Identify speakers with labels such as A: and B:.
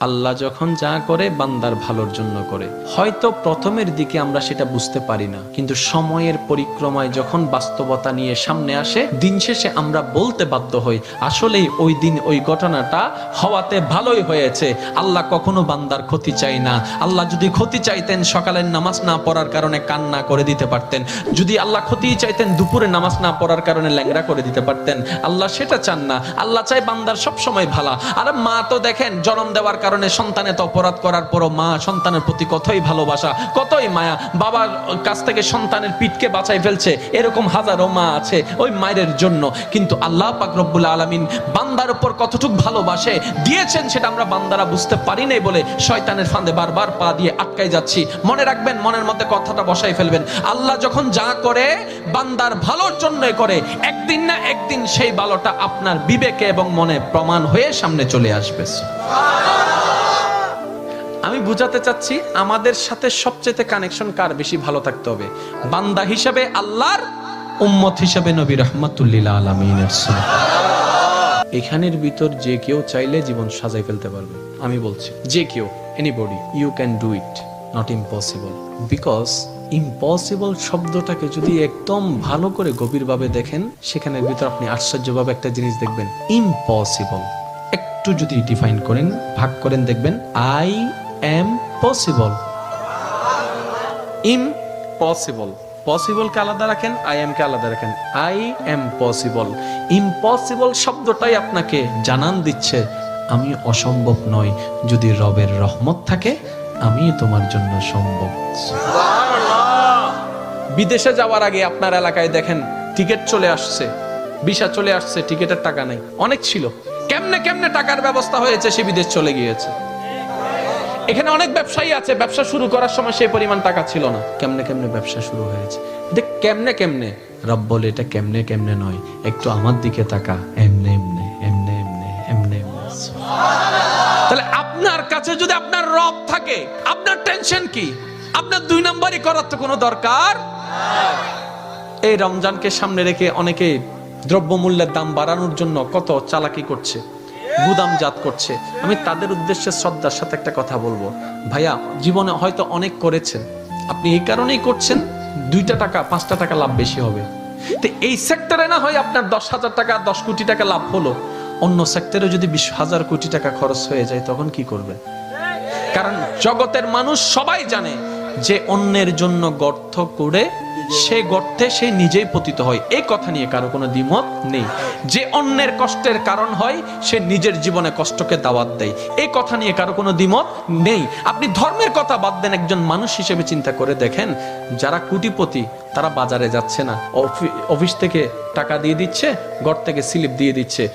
A: আল্লাহ যখন যা করে, বান্দার ভালোর জন্য করে। হয়তো প্রথমের দিকে আমরা সেটা বুঝতে পারি না, কিন্তু সময়ের পরিক্রমায় যখন বাস্তবতা নিয়ে সামনে আসে, দিন শেষে আমরা বলতে বাধ্য হই, আসলেই ওই দিন ওই ঘটনাটা হওয়াতে ভালোই হয়েছে। আল্লাহ কখনো বান্দার ক্ষতি চাই না। আল্লাহ যদি ক্ষতি চাইতেন, সকালের নামাজ না পড়ার কারণে কান্না করে দিতে পারতেন। যদি আল্লাহ ক্ষতি চাইতেন, দুপুরে নামাজ না পড়ার কারণে ল্যাংরা করে দিতে পারতেন। আল্লাহ সেটা চান না। আল্লাহ চাই বান্দার সব সময় ভালা। আর মা তো দেখেন, জন্ম দেওয়ার কারণে সন্তানে তো অপরাধ করার পরও মা সন্তানের প্রতি কতই ভালোবাসা, কতই মায়া। বাবার কাছ থেকে সন্তানের পিঠকে বাঁচাই ফেলছে, এরকম হাজারো মা আছে ওই মায়ের জন্য। কিন্তু আল্লাহ পাক রব্বুল আলামিন বান্দার উপর কতটুক ভালোবাসে, দিয়েছেন সেটা আমরা বান্দারা বুঝতে পারি নাই বলে শয়তানের ফাঁদে বারবার পা দিয়ে আটকাই যাচ্ছি। মনে রাখবেন, মনের মধ্যে কথাটা বসাই ফেলবেন। আল্লাহ যখন যা করে, বান্দার ভালোর জন্যই করে। একদিন না একদিন সেই ভালোটা আপনার বিবেকে এবং মনে প্রমাণ হয়ে সামনে চলে আসবে। বুঝাতে চাচ্ছি, আমাদের সাথে সবচেয়ে কানেকশন কার বেশি ভালো থাকতে হবে? বান্দা হিসাবে আল্লাহর, উম্মত হিসাবে নবী রহমতুল্লিল আলমিনের এখানের ভিতর যে কেউ চাইলে জীবন সাজাই ফেলতে পারবে। আমি বলছি, যে কেউ anybody you can do it not impossible because impossible শব্দটাকে যদি একদম ভালো করে গভীরভাবে দেখেন, সেখানের ভিতর আপনি আশ্চর্যভাবে একটা জিনিস দেখবেন ইম্পসিবল একটু যদি ডিফাইন করেন, ভাগ করেন, দেখবেন আই এম পসিবল ইম্পসিবল পসিবলকে আলাদা রাখেন? আই এম কে আলাদা রাখেন? আই এম পসিবল ইম্পসিবল শব্দটাই আপনাকে জানান দিচ্ছে, আমি অসম্ভব নই। যদি রবের রহমত থাকে, আমি তোমার জন্য সম্ভব বিদেশে যাওয়ার আগে আপনার এলাকায় দেখেন, টিকিট চলে আসছে। ভিসা চলে আসছে, টিকিটের টাকা নেই। অনেক ছিল। কেমনে কেমনে টাকার ব্যবস্থা হয়েছে সে বিদেশ চলে গিয়েছে? এখানে অনেক ব্যবসায়ী আছে ব্যবসা শুরু করার সময় সেই পরিমাণ টাকা ছিল না। কেমনে কেমনে ব্যবসা শুরু হয়েছে? এটা কেমনে কেমনে? রব বলে এটা কেমনে কেমনে নয় একটু আমার দিকে তাকা এমনে এমনে এমনে এমনে এমনে এমনে। তাহলে আপনার কাছে যদি আপনার রব থাকে আপনার টেনশন কি? আপনার দুই নাম্বারই করার তো কোনো দরকার? এই রমজানকে সামনে রেখে অনেকে দ্রব্যমূল্যের দাম বাড়ানোর জন্য কত চালাকি করছে। গুদামজাত করছে। আমি তাদের উদ্দেশ্যে শ্রদ্ধার সাথে একটা কথা বলব। ভাইয়া, জীবনে হয়তো অনেক করেছেন। আপনি এই কারণেই করছেন, দুইটা টাকা, পাঁচটা টাকা লাভ বেশি হবে। তো এই সেক্টরে না হয় আপনার দশ হাজার টাকা, দশ কোটি টাকা লাভ হলো। অন্য সেক্টরে যদি বিশ হাজার কোটি টাকা খরচ হয়ে যায়, তখন কি করবেন কারণ জগতের মানুষ সবাই জানে যে অন্যের জন্য গর্ত করে সে গর্তে সে নিজেই পতিত হয়। এই কথা নিয়ে কারও কোনো দ্বিমত নেই। যে অন্যের কষ্টের কারণ হয়, সে নিজের জীবনে কষ্টকে দাওয়াত দেয়। এই কথা নিয়ে কারও কোনো দ্বিমত নেই। আপনি ধর্মের কথা বাদ দেন, একজন মানুষ হিসেবে চিন্তা করে দেখেন, যারা কুটিপতি, তারা বাজারে যাচ্ছে না। অফি- অফিস থেকে টাকা দিয়ে দিচ্ছে ঘর থেকে স্লিপ দিয়ে দিচ্ছে।